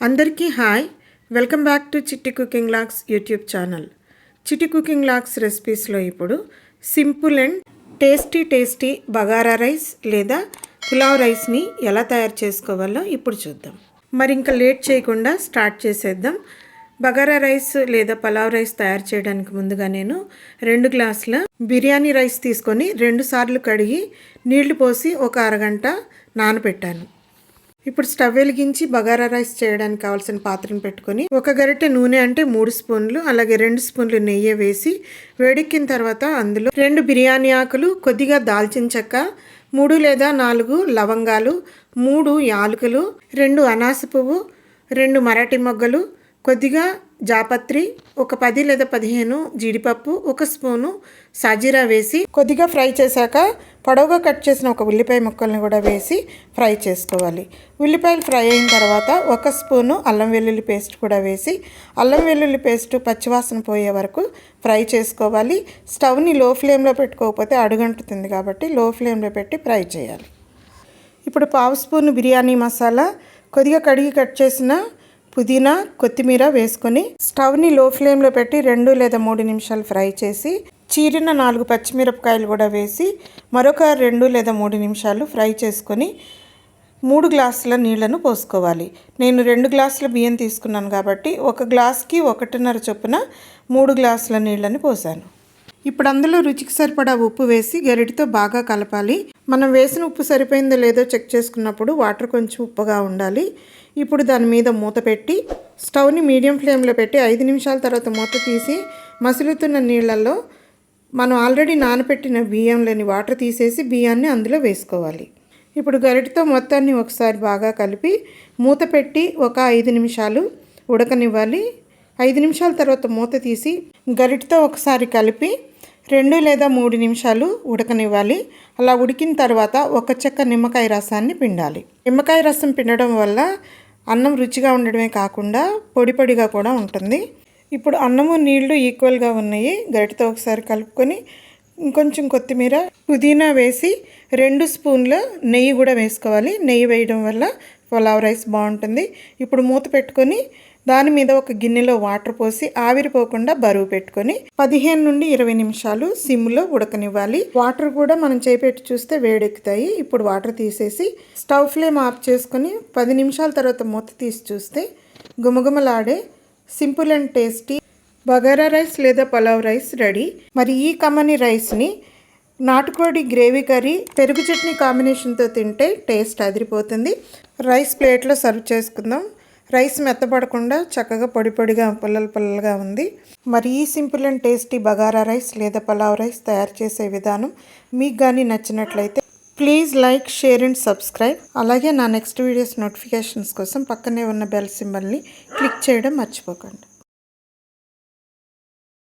అందరికీ hi. Welcome back to Chitti cooking logs YouTube channel. Chitti cooking logs రెసిపీస్లో ఇప్పుడు simple and tasty tasty bagara rice లేదా పులావ్ రైస్ని ఎలా తయారు చేసుకోవాలో ఇప్పుడు చూద్దాం. మరి ఇంకా లేట్ చేయకుండా స్టార్ట్ చేసేద్దాం. బగారా రైస్ లేదా పలావ్ రైస్ తయారు చేయడానికి ముందుగా నేను రెండు గ్లాసుల బిర్యానీ రైస్ తీసుకొని రెండు సార్లు కడిగి నీళ్ళు పోసి ఒక అరగంట నానబెట్టాను. ఇప్పుడు స్టవ్ వెలిగించి బగారా రైస్ చేయడానికి కావాల్సిన పాత్రను పెట్టుకొని ఒక గరిటె నూనె అంటే మూడు స్పూన్లు అలాగే రెండు స్పూన్లు నెయ్యి వేసి వేడెక్కిన తర్వాత అందులో రెండు బిర్యానీ ఆకులు కొద్దిగా దాల్చిన చెక్క మూడు లేదా నాలుగు లవంగాలు మూడు యాలకులు రెండు అనాస పువ్వు రెండు మరాఠీ మొగ్గలు కొద్దిగా జాపత్రి ఒక పది లేదా పదిహేను జీడిపప్పు ఒక స్పూను సాజీరా వేసి కొద్దిగా ఫ్రై చేశాక పొడవుగా కట్ చేసిన ఒక ఉల్లిపాయ ముక్కల్ని కూడా వేసి ఫ్రై చేసుకోవాలి. ఉల్లిపాయలు ఫ్రై అయిన తర్వాత ఒక స్పూను అల్లం వెల్లుల్లి పేస్ట్ కూడా వేసి అల్లం వెల్లుల్లి పేస్ట్ పచ్చివాసన పోయే వరకు ఫ్రై చేసుకోవాలి. స్టవ్ని లో ఫ్లేమ్లో పెట్టుకోకపోతే అడుగంటుతుంది కాబట్టి లో ఫ్లేమ్లో పెట్టి ఫ్రై చేయాలి. ఇప్పుడు పావు స్పూన్ బిర్యానీ మసాలా కొద్దిగా కడిగి కట్ చేసిన పుదీనా కొత్తిమీర వేసుకొని స్టవ్ని లో ఫ్లేమ్లో పెట్టి రెండు లేదా మూడు నిమిషాలు ఫ్రై చేసి చీరిన నాలుగు పచ్చిమిరపకాయలు కూడా వేసి మరొక రెండు లేదా మూడు నిమిషాలు ఫ్రై చేసుకొని మూడు గ్లాసుల నీళ్ళను పోసుకోవాలి. నేను రెండు గ్లాసుల బియ్యం తీసుకున్నాను కాబట్టి ఒక గ్లాస్కి ఒకటిన్నర చొప్పున మూడు గ్లాసుల నీళ్ళని పోసాను. ఇప్పుడు అందులో రుచికి సరిపడా ఉప్పు వేసి గరిటితో బాగా కలపాలి. మనం వేసిన ఉప్పు సరిపోయిందో లేదో చెక్ చేసుకున్నప్పుడు వాటర్ కొంచెం ఉప్పుగా ఉండాలి. ఇప్పుడు దాని మీద మూత పెట్టి స్టవ్ని మీడియం ఫ్లేమ్లో పెట్టి ఐదు నిమిషాల తర్వాత మూత తీసి మసులుతున్న నీళ్ళల్లో మనం ఆల్రెడీ నానబెట్టిన బియ్యంలోని వాటర్ తీసేసి బియ్యాన్ని అందులో వేసుకోవాలి. ఇప్పుడు గరిటతో మొత్తాన్ని ఒకసారి బాగా కలిపి మూత పెట్టి ఒక ఐదు నిమిషాలు ఉడకనివ్వాలి. ఐదు నిమిషాల తర్వాత మూత తీసి గరిటతో ఒకసారి కలిపి రెండు లేదా మూడు నిమిషాలు ఉడకనివ్వాలి. అలా ఉడికిన తర్వాత ఒక చెక్క నిమ్మకాయ రసాన్ని పిండాలి. నిమ్మకాయ రసం పిండడం వల్ల అన్నం రుచిగా ఉండడమే కాకుండా పొడి పొడిగా కూడా ఉంటుంది. ఇప్పుడు అన్నము నీళ్ళు ఈక్వల్గా ఉన్నాయి. గరిటతో ఒకసారి కలుపుకొని ఇంకొంచెం కొత్తిమీర పుదీనా వేసి రెండు స్పూన్ల నెయ్యి కూడా వేసుకోవాలి. నెయ్యి వేయడం వల్ల పులావ్ రైస్ బాగుంటుంది. ఇప్పుడు మూత పెట్టుకొని దాని మీద ఒక గిన్నెలో వాటర్ పోసి ఆవిరిపోకుండా బరువు పెట్టుకొని పదిహేను నుండి ఇరవై నిమిషాలు సిమ్లో ఉడకనివ్వాలి. వాటర్ కూడా మనం చేపెట్టి చూస్తే వేడెక్కుతాయి. ఇప్పుడు వాటర్ తీసేసి స్టవ్ ఫ్లేమ్ ఆఫ్ చేసుకొని పది నిమిషాల తర్వాత మూత తీసి చూస్తే గుమగుమలాడే simple and tasty bagara rice లేదా పలావ్ రైస్ రెడీ. మరి ఈ కమ్మని రైస్ని నాటుకోడి గ్రేవీ కర్రీ పెరుగు చట్నీ కాంబినేషన్తో తింటే టేస్ట్ అదిరిపోతుంది. రైస్ ప్లేట్లో సర్వ్ చేసుకుందాం. రైస్ మెత్తపడకుండా చక్కగా పొడి పొడిగా పుల్లలు పుల్లలుగా ఉంది. మరి ఈ simple and tasty bagara rice లేదా పలావ్ రైస్ తయారు చేసే విధానం మీకు కానీ నచ్చినట్లయితే please like share and subscribe అలాగే నా నెక్స్ట్ వీడియోస్ నోటిఫికేషన్స్ కోసం పక్కనే ఉన్న బెల్ సింబల్ని క్లిక్ చేయడం మర్చిపోకండి.